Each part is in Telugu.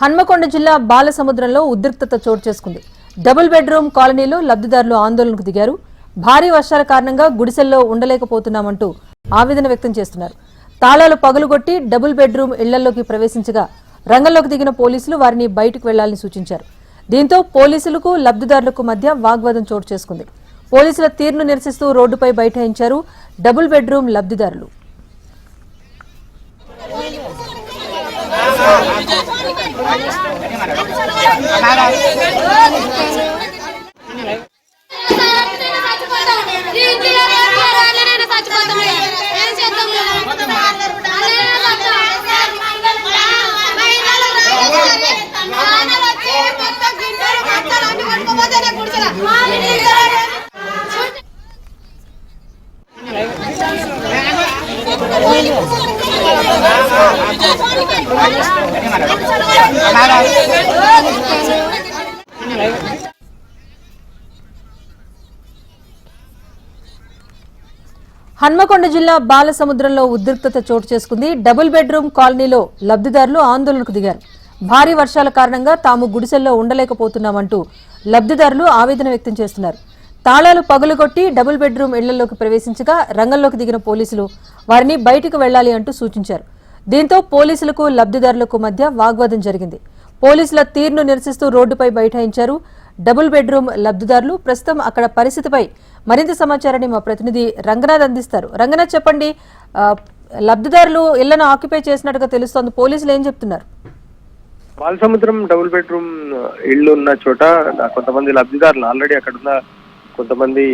హన్మకొండ జిల్లా బాలసముద్రంలో ఉద్రిక్తత చోటు చేసుకుంది. డబుల్ బెడ్రూమ్ కాలనీలో లబ్ధిదారులు ఆందోళనకు దిగారు. భారీ వర్షాల కారణంగా గుడిసెల్లో ఉండలేకపోతున్నామంటూ ఆవేదన వ్యక్తం చేస్తున్నారు. తాళాలు పగులుగొట్టి డబుల్ బెడ్రూమ్ ఇళ్ళలోకి ప్రవేశించగా రంగంలోకి దిగిన పోలీసులు వారిని బయటకు వెళ్ళాలని సూచించారు. దీంతో పోలీసులకు లబ్ధిదారులకు మధ్య వాగ్వాదం చోటు చేసుకుంది. పోలీసుల తీరును నిరసిస్తూ రోడ్డుపై బైఠాయించారు డబుల్ బెడ్రూమ్ లబ్ధిదారులు. చచ్చిపోతాం హన్మకొండ జిల్లా బాలసముద్రంలో ఉద్రిక్తత చోటు చేసుకుంది. డబుల్ బెడ్రూమ్ కాలనీలో లబ్ధిదారులు ఆందోళనకు దిగారు. భారీ వర్షాల కారణంగా తాము గుడిసెల్లో ఉండలేకపోతున్నామంటూ లబ్ధిదారులు ఆవేదన వ్యక్తం చేస్తున్నారు. తాళాలు పగులుగొట్టి డబుల్ బెడ్రూమ్ ఇళ్ళలోకి ప్రవేశించగా రంగంలోకి దిగిన పోలీసులు వారిని బయటకు వెళ్ళాలి అంటూ సూచించారు. దీంతో పోలీసులకు లబ్ధిదారులకు మధ్య వాగ్వాదం జరిగింది. పోలీసుల తీరును నిరసిస్తూ రోడ్డుపై బైఠాయించారు. డబుల్ బెడ్రూమ్ లబ్ధిదారులు ప్రస్తుతం అక్కడ పరిస్థితిపై మరింత సమాచారాన్ని మా ప్రతినిధి రంగనాథ్ అందిస్తారు. రంగనాథ్ చెప్పండి లబ్ధిదారులు ఇళ్ళను ఆక్యుపై చేసినట్టుగా తెలుస్తోంది. పోలీసులు ఏం చెప్తున్నారు? బాలసముద్రం డబుల్ బెడ్రూమ్ ఇళ్ళు ఉన్న చోట కొంతమంది లబ్ధిదారులు ఆల్రెడీ అక్కడ ఉన్న కొంతమంది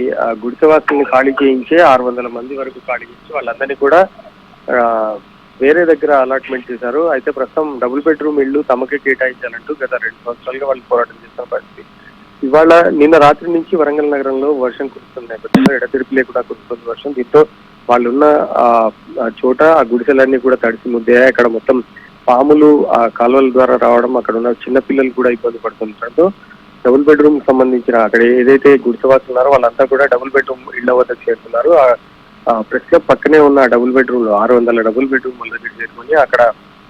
గుడిసెవాసుల్ని ఖాళీ చేయించి ఆరు వందల మంది వరకు ఖాళీ చేయించి వాళ్ళందరినీ కూడా వేరే దగ్గర అలాట్మెంట్ చేశారు. అయితే ప్రస్తుతం డబుల్ బెడ్రూమ్ ఇల్లు తమకే కేటాయించాలంటూ గత రెండు సంవత్సరాలుగా వాళ్ళు పోరాటం చేస్తున్న పరిస్థితి. ఇవాళ నిన్న రాత్రి నుంచి వరంగల్ నగరంలో వర్షం కురుస్తున్న నేపథ్యంలో ఎడతెరిపి లేకుండా కురుస్తుంది వర్షం. దీంతో వాళ్ళున్న ఆ చోట ఆ గుడిసెలన్నీ కూడా తడిసి ముద్దాయి అక్కడ మొత్తం పాములు ఆ కాలువల ద్వారా రావడం అక్కడ ఉన్న చిన్న పిల్లలు కూడా ఇబ్బంది పడుతుండటంతో డబుల్ బెడ్రూమ్ సంబంధించిన అక్కడ ఏదైతే గుడిసెవాసులు ఉన్నారో వాళ్ళంతా కూడా డబుల్ బెడ్రూమ్ ఇళ్ళ వద్ద చేరుతున్నారు. ఆ ప్రెస్ క్లబ్ పక్కనే ఉన్న డబుల్ బెడ్రూమ్లో ఆరు వందల డబుల్ బెడ్రూమ్ దగ్గర చేరుకొని అక్కడ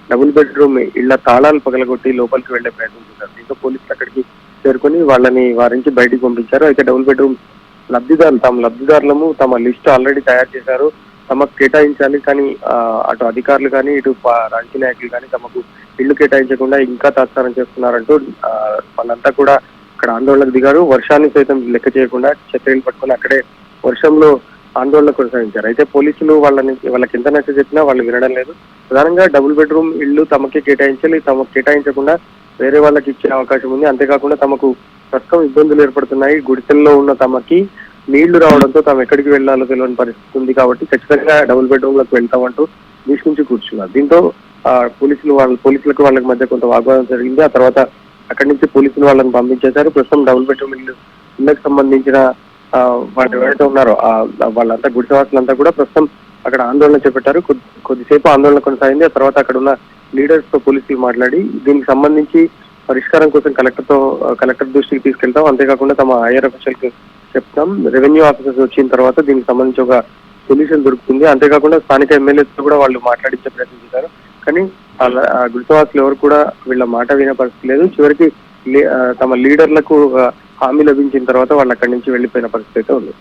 డబుల్ బెడ్రూమ్ ఇళ్ళ తాళాలు పగలగొట్టి లోపలికి వెళ్ళే ప్రయత్నం చేశారు. దీంతో పోలీసులు అక్కడికి చేరుకొని వాళ్ళని వారి నుంచి బయటికి పంపించారు. అయితే డబుల్ బెడ్రూమ్ లబ్ధిదారులు తమ లబ్ధిదారులము తమ లిస్ట్ ఆల్రెడీ తయారు చేశారు. తమకు కేటాయించాలి కానీ అటు అధికారులు కానీ ఇటు రాజకీయ నాయకులు కానీ తమకు ఇల్లు కేటాయించకుండా ఇంకా తాత్సారం చేస్తున్నారంటూ వాళ్ళంతా కూడా అక్కడ ఆందోళనకు దిగారు. వర్షాన్ని సైతం లెక్క చేయకుండా చర్యలు పట్టుకొని అక్కడే వర్షంలో ఆందోళన కొనసాగించారు. అయితే పోలీసులు వాళ్ళని వాళ్ళకి ఎంత నచ్చ చెప్పినా వాళ్ళు వినడం లేదు. ప్రధానంగా డబుల్ బెడ్రూమ్ ఇల్లు తమకే కేటాయించాలి. తమకు కేటాయించకుండా వేరే వాళ్ళకి ఇచ్చే అవకాశం ఉంది. అంతేకాకుండా తమకు ప్రస్తుతం ఇబ్బందులు ఏర్పడుతున్నాయి. గుడిసెల్లో ఉన్న తమకి నీళ్ళు రావడంతో తాము ఎక్కడికి వెళ్ళాలో తెలియని పరిస్థితి ఉంది కాబట్టి ఖచ్చితంగా డబుల్ బెడ్రూమ్లకు వెళ్తామంటూ నుంచి కూర్చున్నారు. దీంతో ఆ, పోలీసులు వాళ్ళ పోలీసులకు వాళ్ళకి మధ్య కొంత వాగ్వాదం జరిగింది. ఆ తర్వాత అక్కడి నుంచి పోలీసులు వాళ్ళని పంపించేశారు. ప్రస్తుతం డబుల్ బెడ్రూమ్ ఇల్లు ఇళ్ళకు సంబంధించిన వాళ్ళు ఎవరైతే ఉన్నారో. ఆ, వాళ్ళంతా గుడిసెవాసులంతా కూడా ప్రస్తుతం అక్కడ ఆందోళన చేపట్టారు. కొద్ది- కొద్దిసేపు ఆందోళన కొనసాగింది. ఆ తర్వాత అక్కడ ఉన్న లీడర్స్తో పోలీసులు మాట్లాడి దీనికి సంబంధించి పరిష్కారం కోసం కలెక్టర్తో కలెక్టర్ దృష్టికి తీసుకెళ్తాం. అంతేకాకుండా తమ హైయర్ అఫీషియల్కి చెప్తాం. రెవెన్యూ ఆఫీసర్స్ వచ్చిన తర్వాత దీనికి సంబంధించి ఒక సొల్యూషన్ దొరుకుతుంది. అంతేకాకుండా స్థానిక ఎమ్మెల్యేతో కూడా వాళ్ళు మాట్లాడించే ప్రయత్నం చేశారు. కానీ గుడిసవాసులు ఆ గుడిసెవాసులు ఎవరు కూడా వీళ్ళ మాట వినే పరిస్థితి లేదు చివరికి తమ లీడర్లకు హామీ లభించిన తర్వాత వాళ్ళు అక్కడి నుంచి వెళ్ళిపోయిన పరిస్థితి అయితే ఉంది.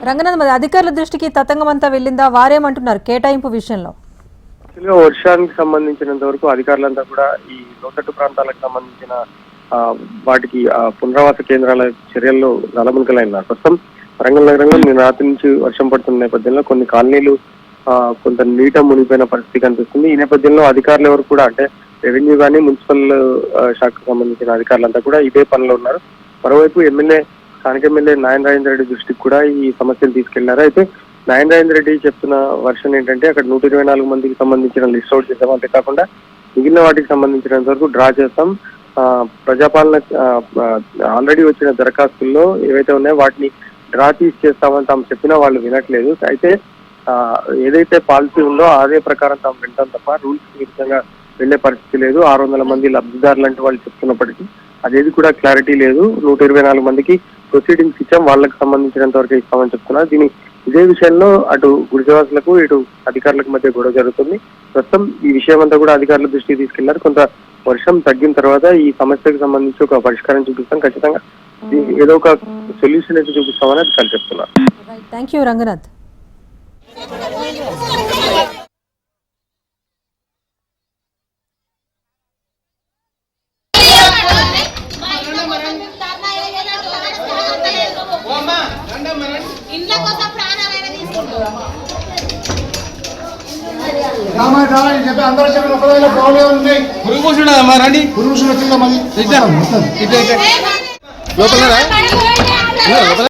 రంగనాథ్ మరి అధికారుల దృష్టికి తతంగం అంతా వెళ్ళిందా? వారేమంటున్నారు కేటాయింపు విషయంలో? యాక్చువల్గా వర్షానికి సంబంధించినంత వరకు అధికారులంతా కూడా ఈ లోతట్టు ప్రాంతాలకు సంబంధించిన ఆ, వాటికి పునరావాస కేంద్రాల చర్యల్లో నలమునకలైనారు. ప్రస్తుతం వరంగల్ నగరంలో నిన్న రాత్రి నుంచి వర్షం పడుతున్న నేపథ్యంలో కొన్ని కాలనీలు కొంత నీట మునిగిపోయిన పరిస్థితి కనిపిస్తుంది. ఈ నేపథ్యంలో అధికారులు ఎవరు కూడా అంటే రెవెన్యూ కానీ మున్సిపల్ శాఖకు సంబంధించిన అధికారులంతా కూడా ఇదే పనిలో ఉన్నారు. మరోవైపు ఎమ్మెల్యే స్థానిక ఎమ్మెల్యే నాయన రాజేంద్ర రెడ్డి దృష్టికి కూడా ఈ సమస్యలు తీసుకెళ్ళారు. అయితే నాయన రాజేంద్ర రెడ్డి చెప్తున్న వర్షన్ ఏంటంటే అక్కడ నూట ఇరవై నాలుగు మందికి సంబంధించిన లిస్ట్ అవుట్ చేసాం అంతేకాకుండా మిగిలిన వాటికి సంబంధించినంత వరకు డ్రా చేస్తాం ఆ, ప్రజాపాలన ఆల్రెడీ వచ్చిన దరఖాస్తుల్లో ఏవైతే ఉన్నాయో వాటిని డ్రా తీసి చేస్తామని తాము చెప్పినా వాళ్ళు వినట్లేదు. అయితే ఏదైతే పాలసీ ఉందో అదే ప్రకారం తాము వింటాం తప్ప రూల్స్ విధంగా వెళ్ళే పరిస్థితి లేదు. ఆరు వందల మంది లబ్ధిదారులు అంటే వాళ్ళు చెప్తున్నప్పటికీ అదేది కూడా క్లారిటీ లేదు. నూట ఇరవై నాలుగు మందికి ప్రొసీడింగ్స్ ఇచ్చాం. వాళ్ళకి సంబంధించినంత వరకు ఇస్తామని చెప్తున్నారు దీని ఇదే విషయంలో అటు గుడిసెవాసులకు ఇటు అధికారులకు మధ్య గొడవ జరుగుతుంది. ప్రస్తుతం ఈ విషయం అంతా కూడా అధికారుల దృష్టికి తీసుకెళ్ళారు. కొంత వర్షం తగ్గిన తర్వాత ఈ సమస్యకు సంబంధించి ఒక పరిష్కారం చూపిస్తాం. ఖచ్చితంగా ఏదో ఒక సొల్యూషన్ అయితే చూపిస్తామని అధికారులు చెప్తున్నారు. Thank you Ranganath. ఇంట్లో కోసం ప్రాణాలైనా తీసుకుంటారమ్మా పురుగుషుడు రండి. పురుగుషుడు వచ్చిందా మళ్ళీ. లోపల